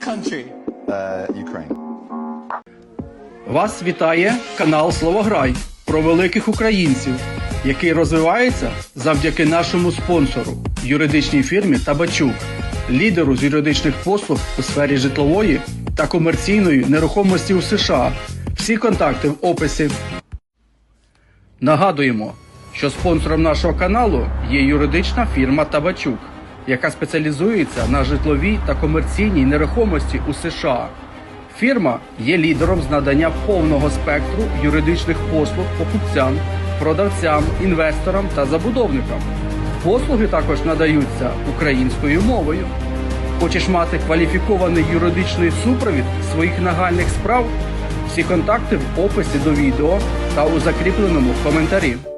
country? Uh, Ukraine. Вас вітає канал Словограй про великих українців, який розвивається завдяки нашому спонсору юридичній фірмі Табачук, лідеру з юридичних послуг у сфері житлової та комерційної нерухомості у США. Всі контакти в описі. Нагадуємо, що спонсором нашого каналу є юридична фірма Табачук, яка спеціалізується на житловій та комерційній нерухомості у США. Фірма є лідером з надання повного спектру юридичних послуг покупцям, продавцям, інвесторам та забудовникам. Послуги також надаються українською мовою. Хочеш мати кваліфікований юридичний супровід своїх нагальних справ? Всі контакти в описі до відео та у закріпленому коментарі.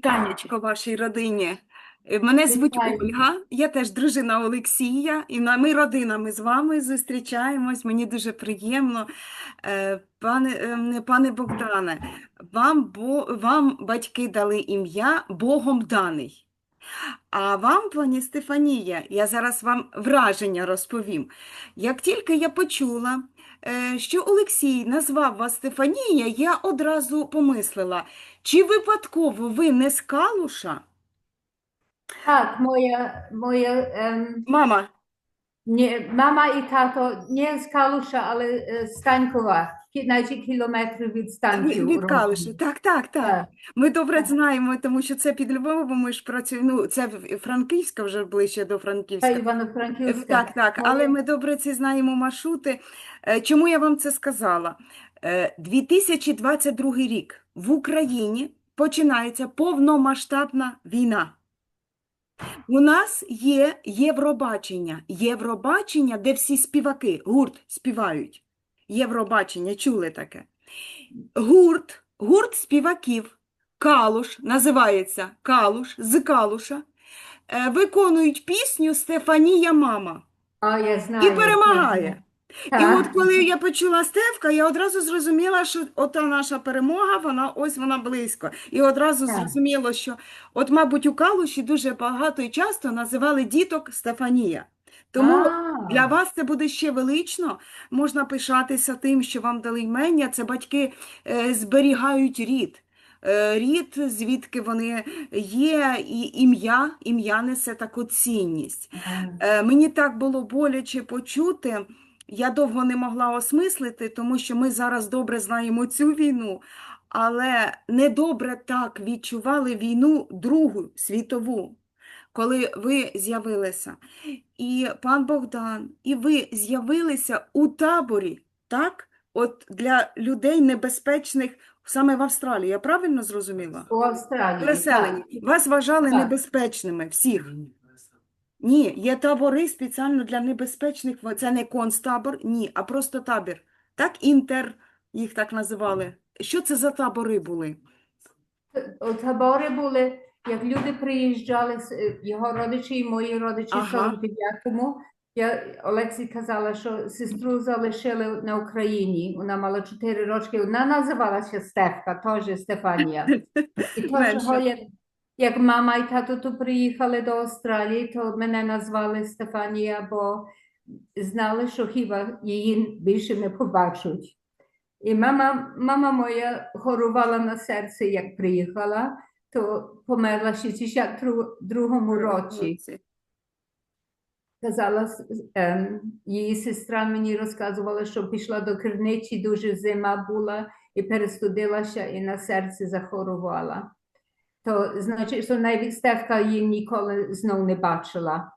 Вітаннячко вашій родині. Е, Мене звуть Вітаю. Ольга, я теж дружина Олексія, і ми родинами з вами зустрічаємось. Мені дуже приємно. Е, Пане, ем, пане Богдане, вам, бо, вам батьки дали ім'я Богом даний. А вам, пані Стефанія, я зараз вам враження розповім. Як тільки я почула, е, що Олексій назвав вас Стефанія, я одразу помислила, чи випадково ви не з Калуша? Так, моя, моя ем, Мама, nie, mama і тато не з Калуша, але е, з Станькова, кільканадцять кілометрів від від, від. Калуша. Так, так, так. Ми добре знаємо, тому що це під Львовом, ми ж працюємо, ну, це Франківська, вже ближче до Франківська. Івано-Франківська. Так, так, але ми добре це знаємо маршрути. Е, Чому я вам це сказала? Е, 2022 рік в Україні починається повномасштабна війна. У нас є Євробачення. Євробачення, де всі співаки, гурт співають. Євробачення, чули таке? Гурт, гурт співаків, Калуш, називається Калуш, з Калуша, е, виконують пісню Стефанія Мама А, я знаю. і перемагає. І от коли я почула Стевка, я одразу зрозуміла, що ота наша перемога, вона ось вона близько. І одразу Так. зрозуміло, що от, мабуть, у Калуші дуже багато і часто називали діток Стефанія. Тому А, для вас це буде ще велично. Можна пишатися тим, що вам дали імення. Це батьки е, зберігають рід. Е, Рід, звідки вони є, і ім'я, ім'я несе таку цінність. Е, Мені так було боляче почути. Я довго не могла осмислити, тому що ми зараз добре знаємо цю війну, але недобре так відчували війну Другу світову, коли ви з'явилися. І пан Богдан, і ви з'явилися у таборі, так? От для людей небезпечних саме в Австралії. Я правильно зрозуміла? У Австралії. Переселені. Вас вважали Так. небезпечними всіх. Ні, є табори спеціально для небезпечних. Це не концтабор, ні, а просто табір. Так, інтер, їх так називали. Що це за табори були? Табори були, як люди приїжджали, е, його родичі і мої родичі в Ага. 49-му. Я Олексій казала, що сестру залишили на Україні. Вона мала 4 роки. Вона називалася Стефка, теж Стефанія. І то, чого як, як мама і тато тут приїхали до Австралії, то мене назвали Стефанія, бо знали, що хіба її більше не побачать. І мама, мама моя хорувала на серці, як приїхала, то померла в 62-му році. Казала, ем, її сестра мені розказувала, що пішла до криниці, дуже зима була і перестудилася, і на серці захворувала. То значить, що навіть Стефка її ніколи знов не бачила.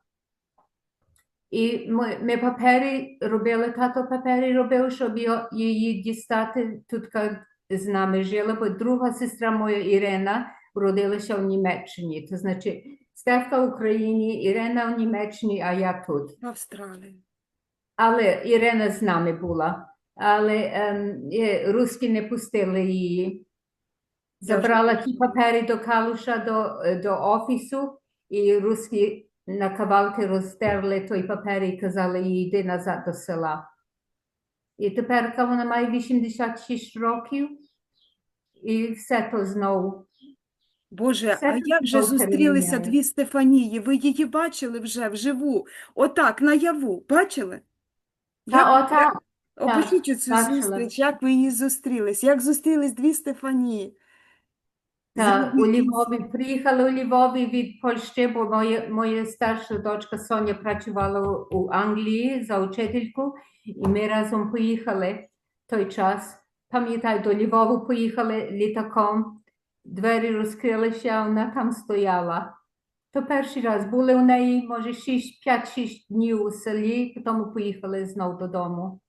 І ми, ми папері робили, тато папері робив, щоб її дістати тут з нами жила, бо друга сестра моя Ірина родилася в Німеччині. То значить, Стефка в Україні, Ірина в Німеччині, а я тут. В Австралії. Але Ірина з нами була. Але е, русські не пустили її. Забрала ті папери до Калуша, до, е, до офісу, і русські на кавалки розтерли той папер і казали їй, йди назад до села. І тепер вона має 86 років, і все то знову. Боже, Все а як же зустрілися переміняє. дві Стефанії? Ви її бачили вже вживу? Отак, наяву. Бачили? Та, Як- отак, Опишіть цю бачила. зустріч, як ви її зустрілись, як зустрілись дві Стефанії. У. Львові. Приїхали у Львові від Польщі, бо моя, старша дочка Соня працювала у, Англії за учительку, і ми разом поїхали той час. Пам'ятаю, до Львову поїхали літаком, двері розкрилися, вона там стояла. То перший раз були у неї, може, 5-6 днів у селі, потім поїхали знов додому.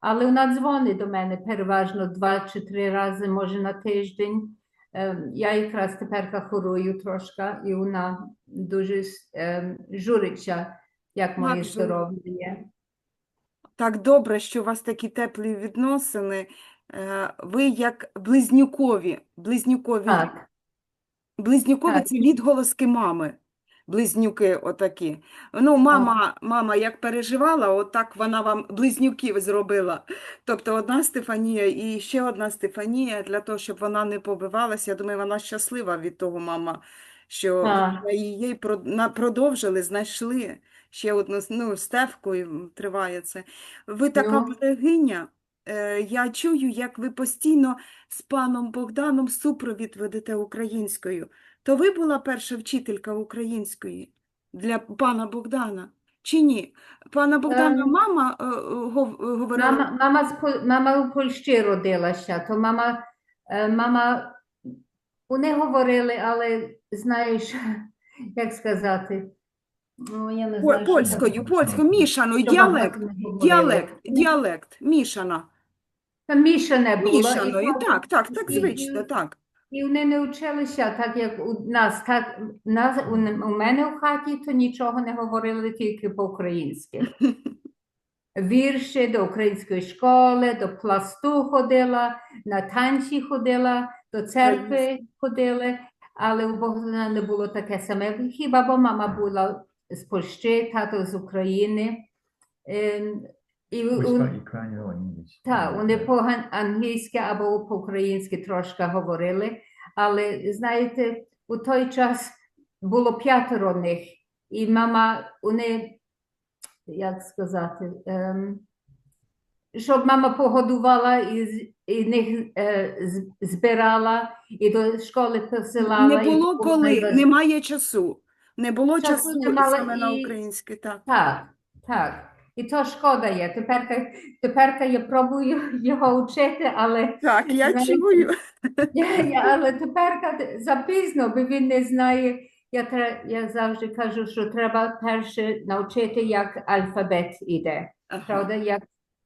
Але вона дзвонить до мене переважно два чи три рази, може, на тиждень. Ем, Я якраз тепер хворую трошки, і вона дуже ем, журиться, як моє здоров'я є. Так добре, що у вас такі теплі відносини. Е, Ви як близнюкові, близнюкові, Так, близнюкові так. це відголоски мами. Близнюки отакі. Ну, мама, мама як переживала, отак вона вам близнюків зробила. Тобто одна Стефанія і ще одна Стефанія для того, щоб вона не побивалася. Я думаю, вона щаслива від того, мама, що її продовжили, знайшли ще одну ну, Стефку, і триває це. Ви така Ну. берегиня. Е, Я чую, як ви постійно з паном Богданом супровід ведете українською. То ви була перша вчителька української для пана Богдана? Чи ні? Пана Богдана Ем, мама е, гов- говорила? Мама, мама, з мама у Польщі родилася, то мама, е, мама, вони говорили, але знаєш, як сказати, ну, я не знаю, Польською, польською, мішаною, що діалект, діалект, діалект, мішана, Та мішане було. і мішаною, так- так, так, так, звично, так. І вони не вчилися так, як у нас. Так, нас, у, у мене в хаті то нічого не говорили тільки по-українськи. Вірші до української школи, до пласту ходила, на танці ходила, до церкви ходили, але у Богдана не було таке саме. Хіба бо мама була з Польщі, тато з України. І, English. так, вони по-англійськи або по-українськи трошки говорили, але знаєте, у той час було п'ятеро них, і мама, вони, як сказати, ем, щоб мама погодувала і, і них е, збирала, і до школи посилала. Не було було коли, найваж- немає часу. Не було Часу часу не мала саме на і- українське, так. Так, так. І то шкода є. Тепер, тепер я пробую його вчити, але Так, я Знаєте, чую. Я, я, але тепер запізно, бо він не знає. Я, я завжди кажу, що треба перше навчити, як алфавіт іде. Ага. Правда, як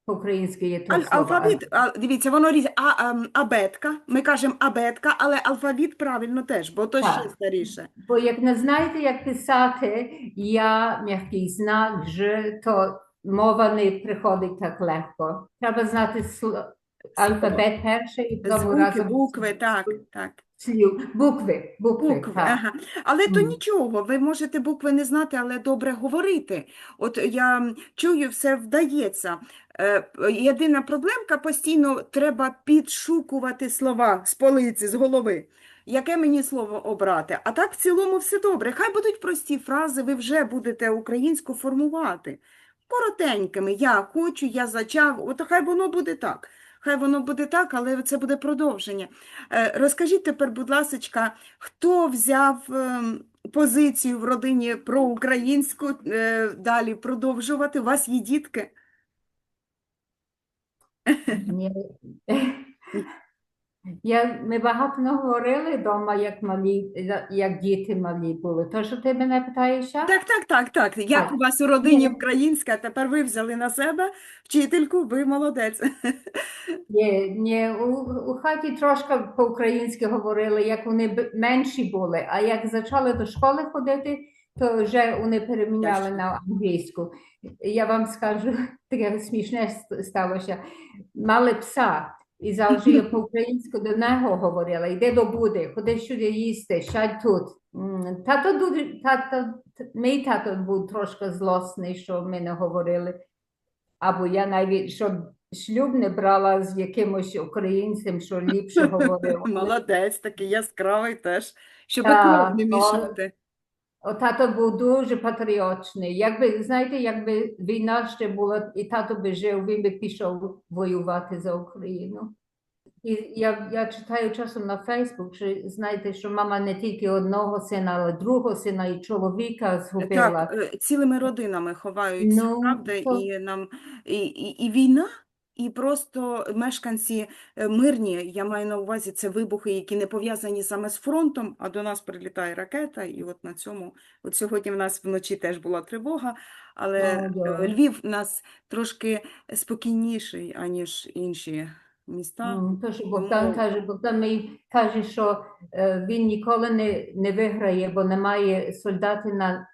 по-українськи є то Аль- слово. Алфавіт, а, дивіться, воно різне. А, ем, абетка, ми кажемо абетка, але алфавіт правильно теж, бо то ще старіше. Бо як не знаєте, як писати я, м'який знак, ж, то мова не приходить так легко. Треба знати алфавіт перше і тому Звуки, разом букви, так, так. слів. Букви, букви, Букви, так. ага. Але то Мгм. нічого, ви можете букви не знати, але добре говорити. От я чую, все вдається. Е, Єдина проблемка постійно треба підшукувати слова з полиці, з голови. Яке мені слово обрати? А так в цілому все добре. Хай будуть прості фрази, ви вже будете українську формувати. Коротенькими. Я хочу, я зачав. От хай воно буде так. Хай воно буде так, але це буде продовження. Е, Розкажіть тепер, будь ласочка, хто взяв ем, позицію в родині про українську е, далі продовжувати? У вас є дітки? Ні. Я, ми багато не говорили вдома, як малі, як діти малі були. То, що ти мене питаєш? а? Так, так, так, так. Як у вас у родині Ні. українська, тепер ви взяли на себе вчительку, ви молодець. Ні, ні, у, у хаті трошки по-українськи говорили, як вони б- менші були, а як почали до школи ходити, то вже вони переміняли на англійську. Я вам скажу, таке смішне ст- сталося. Мали пса, і завжди я по-українськи до нього говорила, йди до буди, ходи сюди їсти, сядь тут. Тато тато, мій тато був трошки злосний, що ми не говорили. Або я навіть, щоб шлюб не брала з якимось українцем, що ліпше говорив. Молодець, такий яскравий теж, щоб не мішати. О, тато був дуже патріотичний. Якби, знаєте, якби війна ще була, і тато би жив, він би пішов воювати за Україну. І я, я читаю часом на Фейсбук, що знаєте, що мама не тільки одного сина, але другого сина і чоловіка згубила. Так, цілими родинами ховаються, Ну, правда, то- і нам і, і, і війна, і просто мешканці е, мирні, я маю на увазі, це вибухи, які не пов'язані саме з фронтом, а до нас прилітає ракета, і от на цьому, от сьогодні в нас вночі теж була тривога, але О, е. Львів у нас трошки спокійніший, аніж інші міста. М, То, що Богдан Тому- каже, Богдан мені каже, що е, він ніколи не, не виграє, бо немає солдатів на,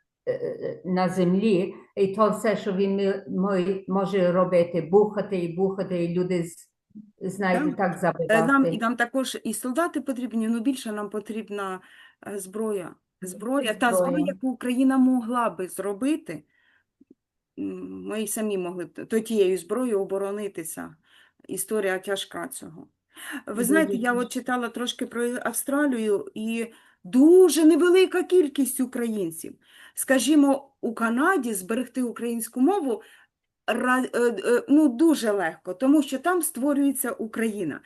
на землі, і то все, що він може робити, бухати і бухати, і люди, знаєте, Так. так Е, Нам, і нам також і солдати потрібні, ну більше нам потрібна е, зброя. Зброя, та зброя, Зброя. яку Україна могла би зробити, м, ми й самі могли б то тією зброєю оборонитися. Історія тяжка цього. Ви Дуже знаєте, я от читала трошки про Австралію і дуже невелика кількість українців. Скажімо, у Канаді зберегти українську мову е, е, ну, дуже легко, тому що там створюється Україна.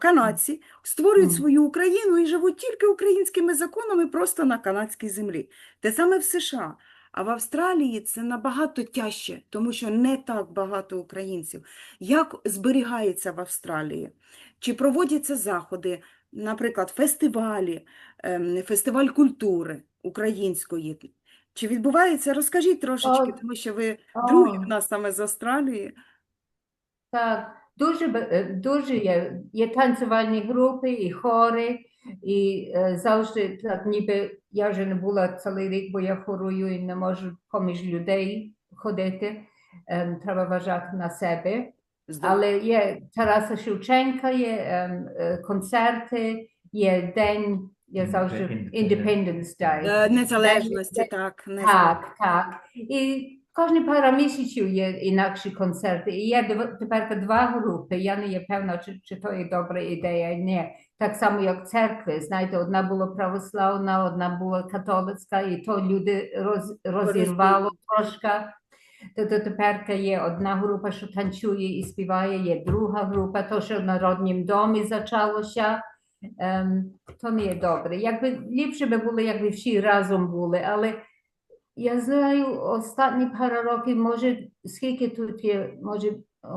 Канадці створюють свою Україну і живуть тільки українськими законами просто на канадській землі. Те саме в США. А в Австралії це набагато тяжче, тому що не так багато українців. Як зберігається в Австралії? Чи проводяться заходи, наприклад, фестивалі, ем, фестиваль культури української? Чи відбувається? Розкажіть трошечки, тому що ви другий о. в нас саме з Австралії. Так, дуже, е, дуже є, є танцювальні групи і хори, і е, завжди так ніби я вже не була цілий рік, бо я хорую і не можу поміж людей ходити. Ем, треба вважати на себе. Але є Тараса Шевченка, є концерти, є день, я завжди Independence. Day. Незалежності, так. Так, так. І кожні пара місяців є інакші концерти. І є тепер два групи. Я не є певна, чи, чи то є добра ідея. Ні. Так само, як церкви. Знаєте, одна була православна, одна була католицька, і то люди роз, розірвало трошки. То, то тепер є одна група, що танцює і співає, є друга група, то що в народнім домі почалося. Ем, то не є добре. Якби ліпше би було, якби всі разом були, але я знаю, останні пара років, може, скільки тут є, може, о,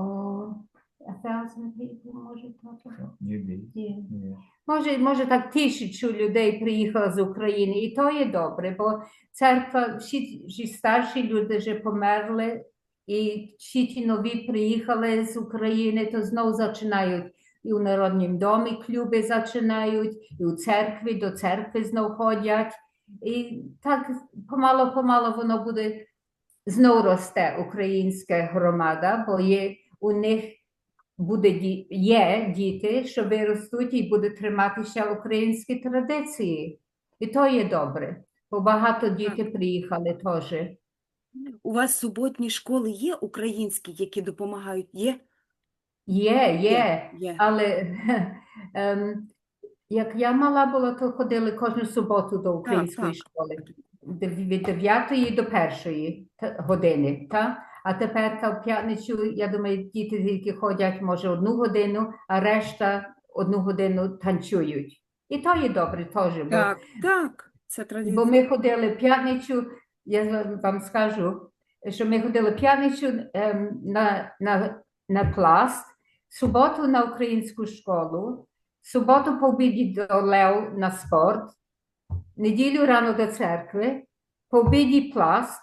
a thousand people, може, так? Maybe. Yeah. Може, може так тисячу людей приїхало з України, і то є добре, бо церква, всі, всі старші люди вже померли, і всі ті нові приїхали з України, то знову починають. І у Народнім домі клуби починають, і у церкві до церкви знов ходять. І так помало-помало воно буде знову росте українська громада, бо є у них буде ді- є діти, що виростуть і будуть триматися українські традиції. І то є добре, бо багато дітей приїхали теж. У вас суботні школи є українські, які допомагають? Є? Є, є, Є. але ем, як я мала була, то ходили кожну суботу до української так. школи від 9 до 1 години. Та? А тепер та в п'ятницю, я думаю, діти тільки ходять, може, одну годину, а решта одну годину танцюють. І то є добре теж, бо Так, так, це Бо ми ходили в п'ятницю, я вам- скажу, що ми ходили в п'ятницю ем, на, на, на пласт, суботу на українську школу, суботу по обіді до Лев на спорт, неділю рано до церкви, по обіді пласт,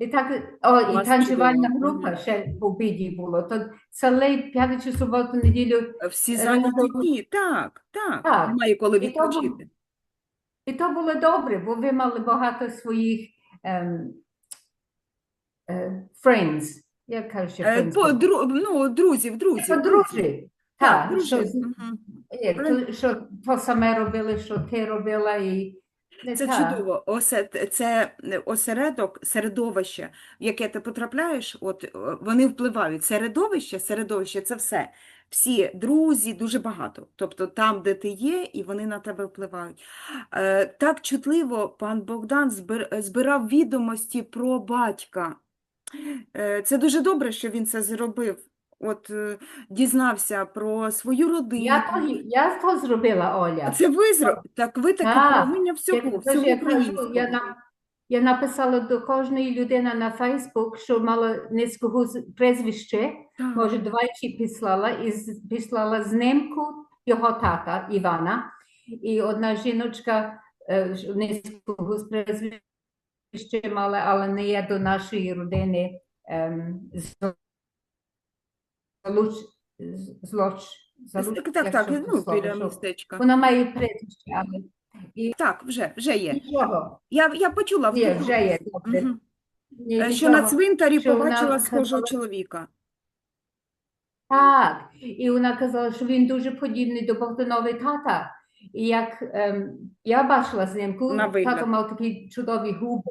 і так, о, і танцювальна група ще по обіді було. То цілий п'ятницю, суботу, неділю Всі Е, зайняті дні, так, так, Так. немає коли І то бу- відпочити. І то було добре, бо ви мали багато своїх ем, е, friends, як кажуть, Е, friends, по- дру- ну, друзів, друзів, подружжі. Так, Так, що, дружин. з- Мгм. е, то, що то саме робили, що ти робила, і Це та. чудово. Осе, це осередок, середовище, в яке ти потрапляєш, от е, вони впливають. Середовище, середовище це все. Всі друзі, дуже багато. Тобто там, де ти є, і вони на тебе впливають. Е, так чутливо пан Богдан збир- збирав відомості про батька. Е, це дуже добре, що він це зробив. От е, дізнався про свою родину. Я то, я то зробила, Оля. Це ви зро... Так ви таке Так, прагнення всього, Я, всього я кажу, я, на, я написала до кожної людини на Фейсбук, що мала низького з- прізвище, Так. може, двічі післала, і з- післала знимку його тата Івана. І одна жіночка е, ж- низького з прізвище мала, але не є до нашої родини ем, Залуч, злоч, залуч, Так, так, так, ну, біля містечка. Вона має прізвище, але Так, вже, вже є. нічого. Я, я почула вдруг, вже є, добре. Ні, е, що на цвинтарі що вона побачила схожого казала- чоловіка. Так, і вона казала, що він дуже подібний до Богданової тата. І як ем, я бачила знімку, На вигляд. тато мав такі чудові губи.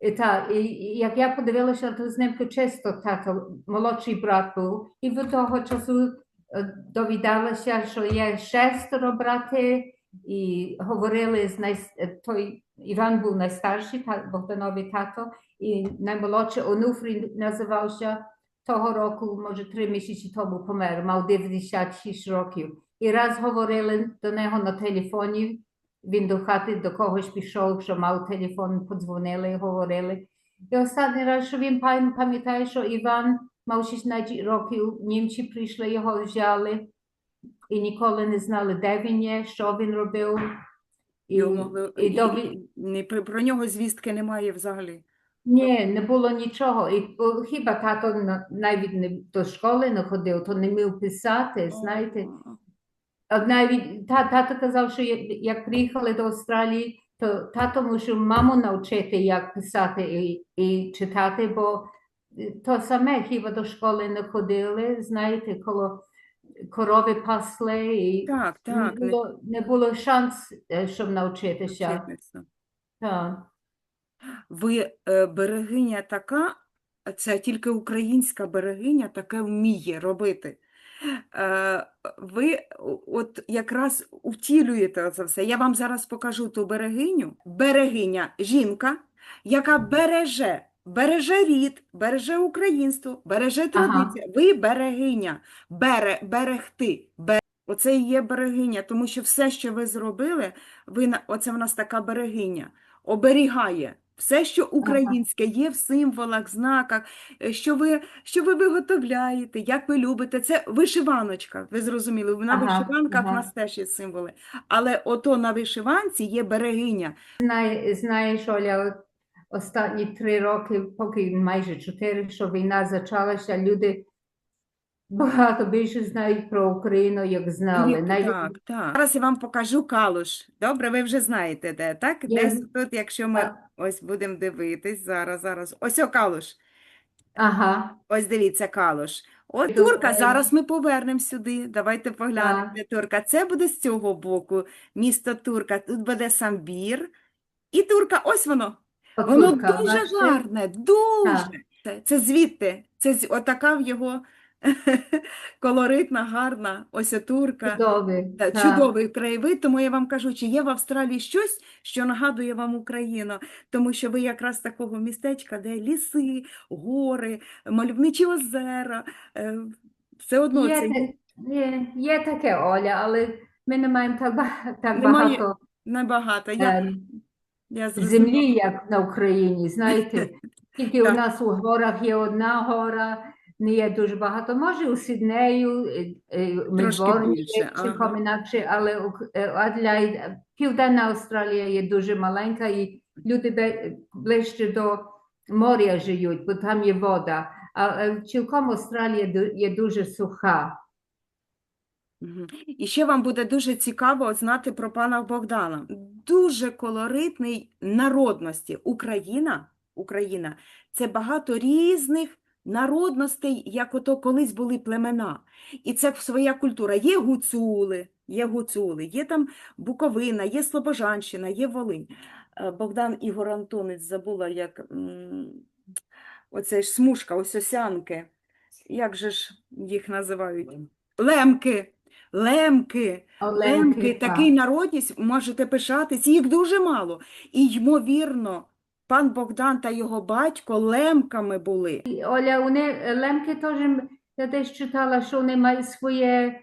І, та, і, і як я подивилася на ту знімку, чисто тато, молодший брат був, і від того часу е, довідалася, що є шестеро брати, і говорили з най... той Іван був найстарший, та, Богдановий тато, і наймолодший Онуфрій називався того року, може три місяці тому помер, мав 96 років. І раз говорили до нього на телефоні, він до хати до когось пішов, що мав телефон, подзвонили говорили. І останній раз, що він пам- пам'ятає, що Іван мав 16 років, німці прийшли, його взяли і ніколи не знали, де він є, що він робив. І, могли- і, і- дові... і- про, про нього звістки немає взагалі. Ні, не було нічого. І хіба тато на- навіть не до школи не ходив, то не міг писати, знаєте. А навіть та, тато казав, що як, приїхали до Австралії, то тато мусив маму навчити, як писати і, і читати, бо е, то саме хіба до школи не ходили, знаєте, коло корови пасли, і Так, не так, не було, не було шанс, е, щоб навчитися. Так. Ви е, берегиня така, це тільки українська берегиня таке вміє робити. Е, ви от якраз втілюєте це все. Я вам зараз покажу ту берегиню. Берегиня жінка, яка береже, береже рід, береже українство, береже традицію. Ви берегиня, бере, берегти. Бе... Оце і є берегиня, тому що все, що ви зробили, ви оце в нас така берегиня, оберігає. Все, що українське, є в символах, знаках, е, що ви, що ви виготовляєте, як ви любите. Це вишиваночка, ви зрозуміли, на Ага, вишиванках в ага. нас теж є символи. Але ото на вишиванці є берегиня. Знаєш, Оля, останні три роки, поки майже чотири, що війна почалася, люди багато більше знають про Україну, як знали. Віку, Навіть Так, так. Зараз я вам покажу калуш. Добре, ви вже знаєте, де, так? Я Десь тут, якщо ми Так. ось будемо дивитись, зараз, зараз. Ось о калуш. ага, Ось дивіться, калуш. От турка, зараз ми повернемо сюди. Давайте поглянемо, де турка. Це буде з цього боку, місто Турка. Тут буде самбір. І турка, ось воно. Воно Отурка, дуже бачите? гарне, дуже. Це, це звідти. Це з- отака в його колоритна, гарна, ось турка. Чудовий, Та, так. Чудовий краєвид, тому я вам кажу, чи є в Австралії щось, що нагадує вам Україну, тому що ви якраз такого містечка, де ліси, гори, мальовничі озера, е, все одно Є, це є, є таке, Оля, але ми не маємо так, так Немає багато небагато. Я, ем, я землі, як на Україні, знаєте. Тільки у нас у горах є одна гора, не є дуже багато. Може, у Сіднею, е, е, Мельбурні є інакше, але е, Аделаїд, Південна Австралія є дуже маленька, і люди ближче до моря живуть, бо там є вода. А цілком Австралія є дуже суха. І ще вам буде дуже цікаво знати про пана Богдана. Дуже колоритний народності. Україна, Україна – це багато різних народностей, як ото колись були племена. І це своя культура. Є гуцули, є Гуцули, є там Буковина, є Слобожанщина, є Волинь. Е, Богдан Ігор Антонець забула, як оце ж смужка, ось осянки. Як же ж їх називають? Лемки. Лемки. Лемки, так. такий народність, можете пишатись, їх дуже мало. І, ймовірно, пан Богдан та його батько лемками були. Оля, вони лемки теж, я десь читала, що вони мають своє,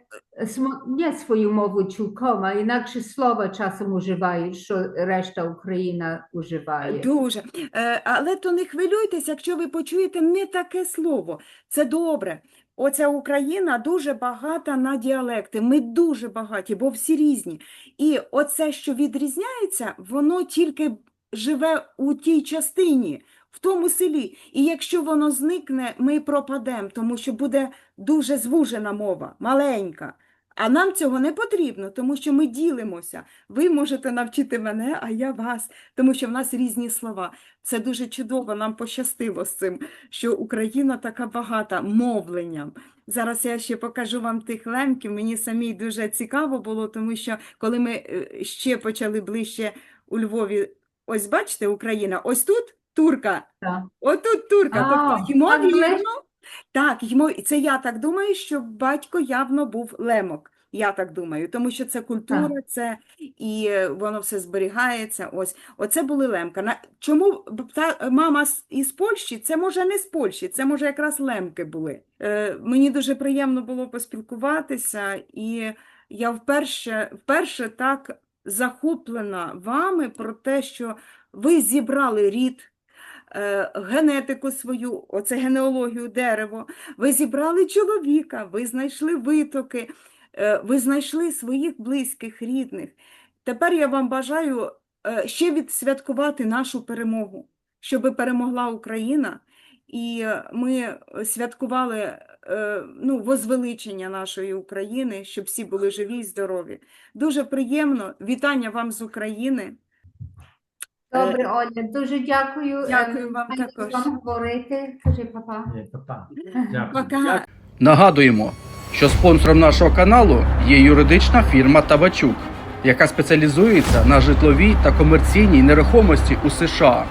не свою мову цілком, а інакше слова часом уживають, що решта Україна уживає. Дуже. Е, Але то не хвилюйтесь, якщо ви почуєте не таке слово. Це добре. Оця Україна дуже багата на діалекти. Ми дуже багаті, бо всі різні. І оце, що відрізняється, воно тільки живе у тій частині, в тому селі. І якщо воно зникне, ми пропадемо, тому що буде дуже звужена мова, маленька. А нам цього не потрібно, тому що ми ділимося. Ви можете навчити мене, а я вас, тому що в нас різні слова. Це дуже чудово, нам пощастило з цим, що Україна така багата мовленням. Зараз я ще покажу вам тих лемків. Мені самій дуже цікаво було, тому що коли ми е, ще почали ближче у Львові, ось бачите, Україна, ось тут турка, Так. отут турка. А, Тобто, так ймовірно, так, ймо... це я так думаю, що батько явно був лемок. Я так думаю, тому що це культура, це і е, воно все зберігається. Ось, оце були лемка. На чому та мама із Польщі? Це може не з Польщі, це може якраз лемки були. Е, мені дуже приємно було поспілкуватися, і я вперше, вперше так захоплена вами про те, що ви зібрали рід е, генетику свою, оце генеалогію дерево, ви зібрали чоловіка, ви знайшли витоки, е, ви знайшли своїх близьких, рідних. Тепер я вам бажаю е, ще відсвяткувати нашу перемогу, щоб перемогла Україна, і ми святкували ну, возвеличення нашої України, щоб всі були живі і здорові. Дуже приємно. Вітання вам з України. Добре, Оля, дуже дякую. Дякую Ем, вам маю також. з вами говорити. Кажи, папа. Папа. Дякую. Пока. Нагадуємо, що спонсором нашого каналу є юридична фірма Табачук, яка спеціалізується на житловій та комерційній нерухомості у США.